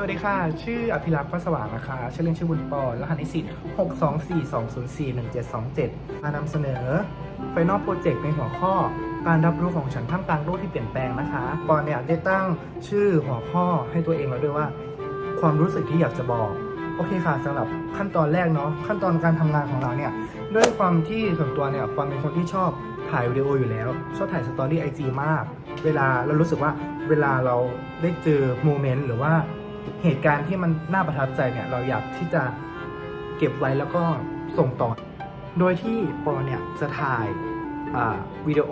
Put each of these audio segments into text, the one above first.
สวัสดีค่ะ ชื่ออภิรักษ์พัสว่างนะคะ ชื่อเล่นชื่อบุญปอนรหัสนิสิต624204177มานำเสนอ Final Project ในหัวข้อ การรับรู้ของฉันท่ามกลางโลกที่เปลี่ยนแปลงนะคะ ปอนเนี่ยได้ตั้งชื่อหัวข้อให้ตัวเองแล้วด้วยว่า ความรู้สึกที่อยากจะบอก โอเคค่ะสำหรับขั้นตอนแรกเนาะ ขั้นตอนการทำงานของเราเนี่ย ด้วยความที่ส่วนตัวเนี่ยปอนเป็นคนที่ชอบถ่ายวิดีโออยู่แล้ว ชอบถ่ายสตอรี่ไอจีมาก เวลาเรารู้สึกว่าเวลาเราได้เจอโมเมนต์หรือว่า เหตุการณ์ที่มันน่าประทับใจเนี่ยเราอยากที่จะเก็บไว้แล้วก็ส่งต่อ โดยที่ปอนเนี่ยจะถ่ายวิดีโอ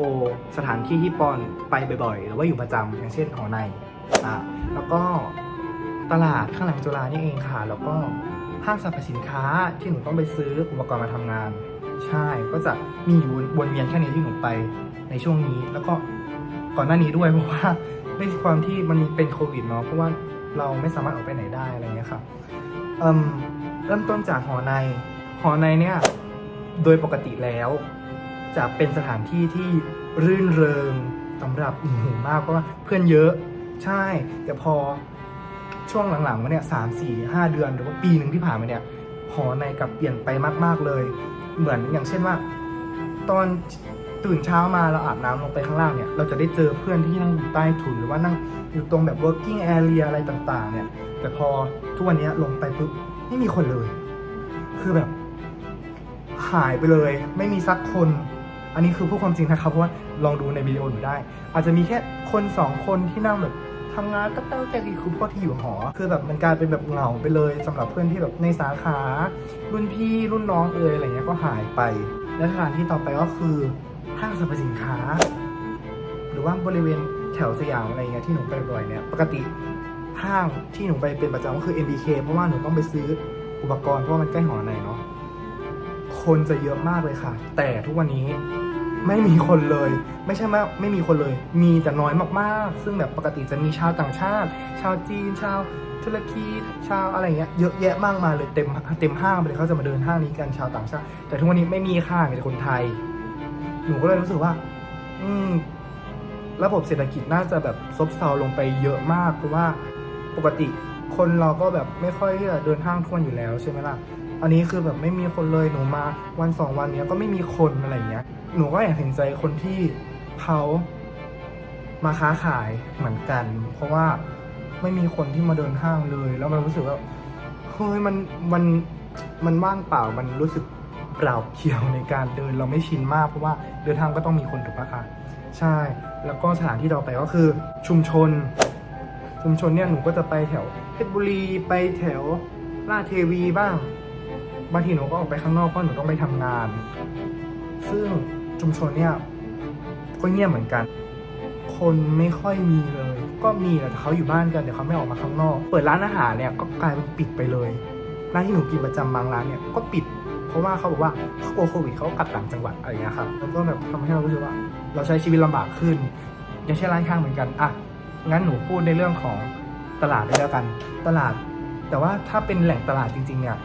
สถานที่ที่ปอนไปบ่อยๆ หรือว่าอยู่ประจำอย่างเช่นหอในอ่าแล้วก็ตลาดข้างหลังจุฬานี่เองค่ะ แล้วก็ห้างสรรพสินค้าที่หนูต้องไปซื้ออุปกรณ์มาทำงาน ใช่ก็จะมีอยู่วนเวียนแค่นี้ที่หนูไปในช่วงนี้ แล้วก็ก่อนหน้านี้ด้วยเพราะว่าด้วยความที่มันมีเป็นโควิดเนาะเพราะว่า เราไม่สามารถออกไปไหนได้อะไรเงี้ยค่ะเเริ่มต้นจากหอใน หอในเนี่ยโดยปกติแล้ว จะเป็นสถานที่ที่รื่นเริงสำหรับหนูมากเพราะว่าเพื่อนเยอะใช่ แต่พอช่วงหลังๆมาเนี่ยสามสี่ห้าเดือนหรือว่าปีหนึ่งที่ผ่านมาเนี่ยหอในกลับเปลี่ยนไปมาก ๆเลย เหมือนอย่างเช่นว่า ตอน ตื่นเช้ามาเราอาบน้ำลงไปข้างล่างเนี่ย เราจะได้เจอเพื่อนที่นั่งอยู่ใต้ถุนหรือว่านั่งอยู่ตรงแบบ working area อะไรต่างๆ เนี่ย แต่พอทุกวันนี้ลงไปปุ๊บไม่มีคนเลย คือแบบ หายไปเลย ไม่มีสักคน อันนี้คือพูดความจริงนะครับเพราะว่าลองดูในวิดีโอหนูได้ อาจจะมีแค่คนสองคนที่นั่งแบบทำงานก็ตั้งใจคือพวกที่อยู่หอ คือแบบมันกลายเป็นแบบเหงาไปเลยสำหรับเพื่อนที่แบบในสาขา รุ่นพี่รุ่นน้องเอ่ยอะไรเงี้ยก็หายไป และสถานที่ต่อไปก็คือ ห้างสรรพสินค้า หรือว่าบริเวณแถวสยามอะไรเงี้ยที่หนูไปบ่อยเนี่ยปกติห้างที่หนูไปเป็นประจำก็คือ MBK เพราะว่าหนูต้องไปซื้ออุปกรณ์เพราะว่ามันใกล้หอในเนาะคนจะเยอะมากเลยค่ะ แต่ทุกวันนี้ไม่มีคนเลย ไม่ใช่ว่าไม่มีคนเลย มีแต่น้อยมากๆ ซึ่งแบบปกติจะมีชาวต่างชาติ ชาวจีน ชาวตุรกีชาวอะไรเงี้ยเยอะแยะมากมายเลยเต็มเต็มห้างไปเลยเขาจะมาเดินห้างนี้กันชาวต่างชาติ แต่ทุกวันนี้ไม่มีค่ะมีแต่คนไทย หนูก็เลยรู้สึกว่า อืม ระบบเศรษฐกิจน่าจะแบบซบเซาลงไปเยอะมาก เพราะว่าปกติคนเราก็แบบไม่ค่อยที่จะเดินห้างทุกวันอยู่แล้วใช่ไหมล่ะ อันนี้คือแบบไม่มีคนเลยหนูมาวันสองวันเนี้ยก็ไม่มีคนอะไรเงี้ย หนูก็อยากเห็นใจคนที่เขามาค้าขายเหมือนกัน เพราะว่าไม่มีคนที่มาเดินห้างเลย แล้วมันรู้สึกว่าเฮ้ยมันมันมันว่างเปล่ามันรู้สึก เปล่าเปลี่ยวในการเดินเราไม่ชินมากเพราะว่าเดินทางก็ต้องมีคนถูกปะคะใช่ แล้วก็สถานที่ต่อไปก็คือชุมชน ชุมชนเนี่ยหนูก็จะไปแถวเพชรบุรีไปแถวลาดเทวีบ้างบางทีหนูก็ออกไปข้างนอกเพราะหนูต้องไปทำงาน ซึ่งชุมชนเนี่ยก็เงียบเหมือนกัน คนไม่ค่อยมีเลย ก็มีแหละแต่เขาอยู่บ้านกันเดี๋ยวเขาไม่ออกมาข้างนอก เปิดร้านอาหารเนี่ยก็กลายเป็นปิดไปเลยร้านที่หนูกินประจำบางร้านเนี่ยก็ปิด ราะว่าเขาบอกว่าเขากลัวโควิดเขาก็กลับต่างจังหวัดอะไรอย่างเงี้ยครับแล้วก็แบบทำให้เรารู้สึกว่า เราใช้ชีวิตลำบากขึ้นย่างเช่นร้านข้างเหมือนกันอะงั้นหนูพูดในเรื่องของตลาดได้แล้วกัน ตลาด แต่ว่าถ้าเป็นแหล่งตลาดจริง ๆ เนี่ย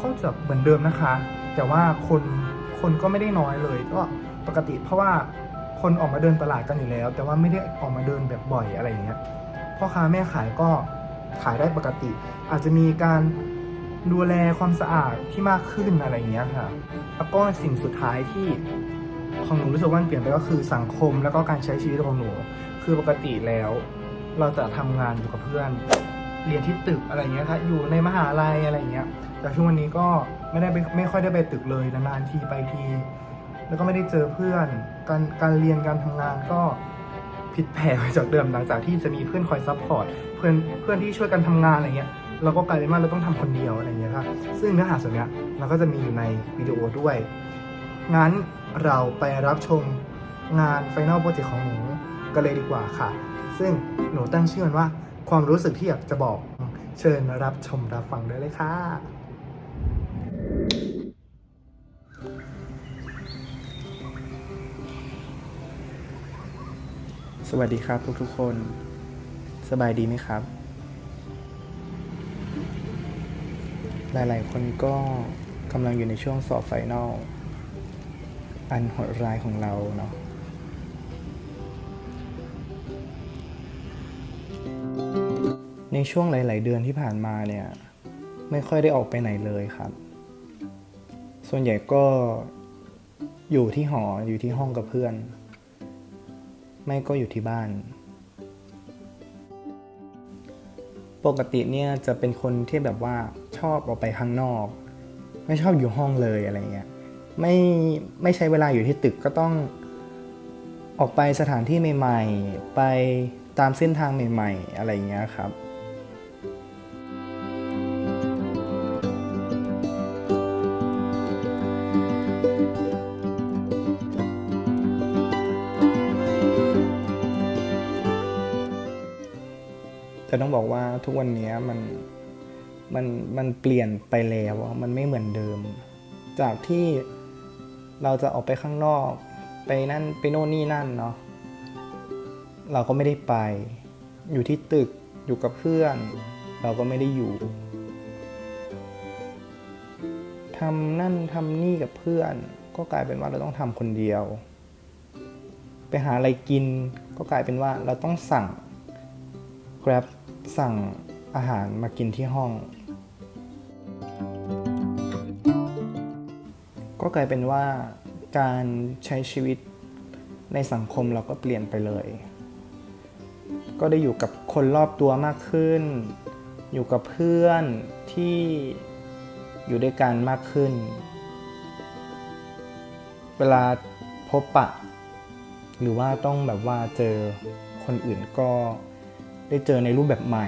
ก็จะเหมือนเดิมนะคะ แต่ว่าคนคนก็ไม่ได้น้อยเลยก็ปกติเพราะว่าคนออกมาเดินตลาดกันอยู่แล้ว แต่ว่าไม่ได้ออกมาเดินแบบบ่อยอะไรอย่างเงี้ยพ่อค้าแม่ขายก็ขายได้ปกติ อาจจะมีการ ดูแลความสะอาดที่มากขึ้นอะไรอย่างเงี้ยค่ะ แล้วก็สิ่งสุดท้ายที่ของหนูรู้สึกว่ามันเปลี่ยนไปก็คือสังคมแล้วก็การใช้ชีวิตของหนู คือปกติแล้ว เราจะทำงานอยู่กับเพื่อน เรียนที่ตึกอะไรเงี้ยค่ะอยู่ในมหาลัยอะไรเงี้ย แต่ช่วงวันนี้ก็ไม่ได้ไปไม่ค่อยได้ไปตึกเลยนานๆทีไปที แล้วก็ไม่ได้เจอเพื่อน การการเรียนการทำงานก็ผิดแผกไปจากเดิมหลังจากที่จะมีเพื่อนคอยซัพพอร์ตเพื่อนเพื่อนที่ช่วยกันทำงานอะไรเงี้ย เราก็กลายเป็นว่าเราต้องทำคนเดียวอะไรเงี้ยครับซึ่งเนื้อหาส่วนเนี้ยเราก็จะมีอยู่ในวิดีโอด้วย งั้นเราไปรับชมงาน Final Project ของหนูกันเลยดีกว่าค่ะ ซึ่งหนูตั้งชื่อมันว่าความรู้สึกที่อยากจะบอกเชิญรับชมรับฟังได้เลยค่ะสวัสดีครับทุกๆคน สบายดีไหมครับ หลายๆ คนก็กำลังอยู่ในช่วงสอบไฟนอลอันโหดร้ายของเราเนาะในช่วงหลาย ๆ เดือนที่ผ่านมาเนี่ย ไม่ค่อยได้ออกไปไหนเลยครับ ส่วนใหญ่ก็อยู่ที่หออยู่ที่ห้องกับเพื่อน ไม่ก็อยู่ที่บ้าน ปกติเนี่ยจะเป็นคนที่แบบว่า อบออกไปข้างนอก ไม่ชอบอยู่ห้องเลยอะไรเงี้ยไม่ไม่ใช้เวลาอยู่ที่ตึกก็ต้องออกไปสถานที่ใหม่ ๆ ไปตามเส้นทางใหม่ ๆ อะไรเงี้ยครับแต่ต้องบอกว่าทุกวันนี้มัน มันมันเปลี่ยนไปแล้วมันไม่เหมือนเดิม จากที่เราจะออกไปข้างนอก ไปนั่นไปโน่นนี่นั่นเนาะเราก็ไม่ได้ไป อยู่ที่ตึกอยู่กับเพื่อน เราก็ไม่ได้อยู่ทำนั่นทำนี่กับเพื่อน ก็กลายเป็นว่าเราต้องทำคนเดียว ไปหาอะไรกิน ก็กลายเป็นว่าเราต้องสั่ง Grab สั่ง อาหารมากินที่ห้อง ก็กลายเป็นว่าการใช้ชีวิตในสังคมเราก็เปลี่ยนไปเลย ก็ได้อยู่กับคนรอบตัวมากขึ้น อยู่กับเพื่อนที่อยู่ด้วยกันมากขึ้น เวลาพบปะ หรือว่าต้องแบบว่าเจอคนอื่นก็ได้เจอในรูปแบบใหม่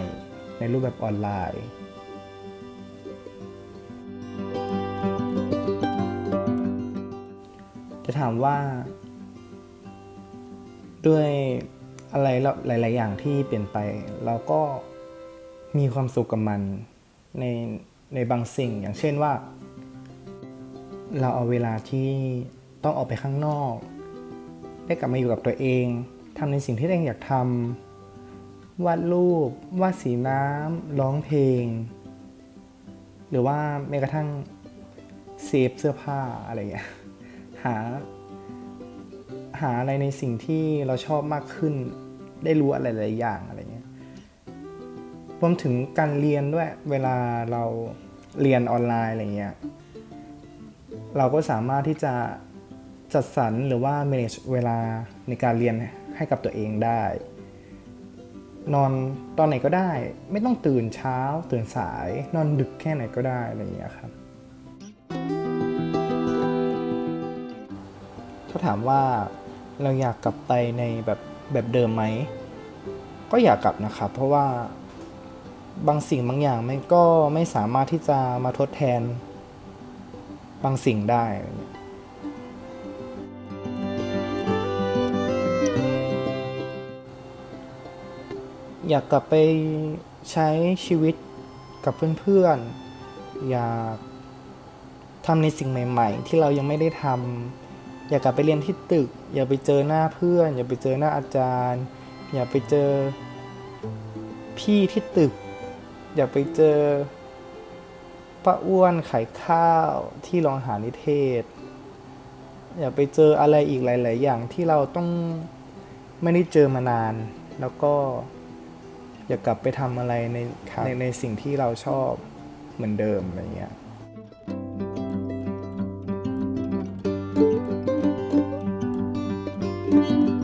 ในรูปแบบออนไลน์จะถามว่าด้วยอะไรหลาย ๆ อย่างที่เปลี่ยนไป เราก็มีความสุขกับมันในในบางสิ่งอย่างเช่นว่า เราเอาเวลาที่ต้องออกไปข้างนอก ได้กลับมาอยู่กับตัวเองทำในสิ่งที่ตัวเองอยากทำ วาดรูป วาดสีน้ำร้องเพลง หรือว่าแม้กระทั่งเซฟเสื้อผ้าอะไรอย่างเงี้ยหา หาอะไรในสิ่งที่เราชอบมากขึ้น ได้รู้อะไรหลายอย่างอะไรเงี้ยรวมถึงการเรียนด้วยเวลาเราเรียนออนไลน์อะไรเงี้ยเราก็สามารถที่จะจัดสรรหรือว่า manage เวลาในการเรียนให้กับตัวเองได้ นอนตอนไหนก็ได้ ไม่ต้องตื่นเช้า ตื่นสาย นอนดึกแค่ไหนก็ได้อะไรอย่างเงี้ยครับถ้าถามว่าเราอยากกลับไปในแบบแบบเดิมไหม ก็อยากกลับนะครับ เพราะว่าบางสิ่งบางอย่างมันก็ไม่สามารถที่จะมาทดแทนบางสิ่งได้ อยากกลับไปใช้ชีวิตกับเพื่อนๆ อยากทำในสิ่งใหม่ ๆ ที่เรายังไม่ได้ทำอยากกลับไปเรียนที่ตึก อย่าไปเจอหน้าเพื่อน อย่าไปเจอหน้าอาจารย์ อย่าไปเจอพี่ที่ตึก อย่าไปเจอป้าอ้วนขายข้าวที่โรงอาหารนิเทศ อย่าไปเจออะไรอีกหลาย ๆ อย่างที่เราต้องไม่ได้เจอมานาน แล้วก็ อยากกลับไปทำอะไรในในในสิ่งที่เราชอบเหมือนเดิมอะไรเงี้ย Thank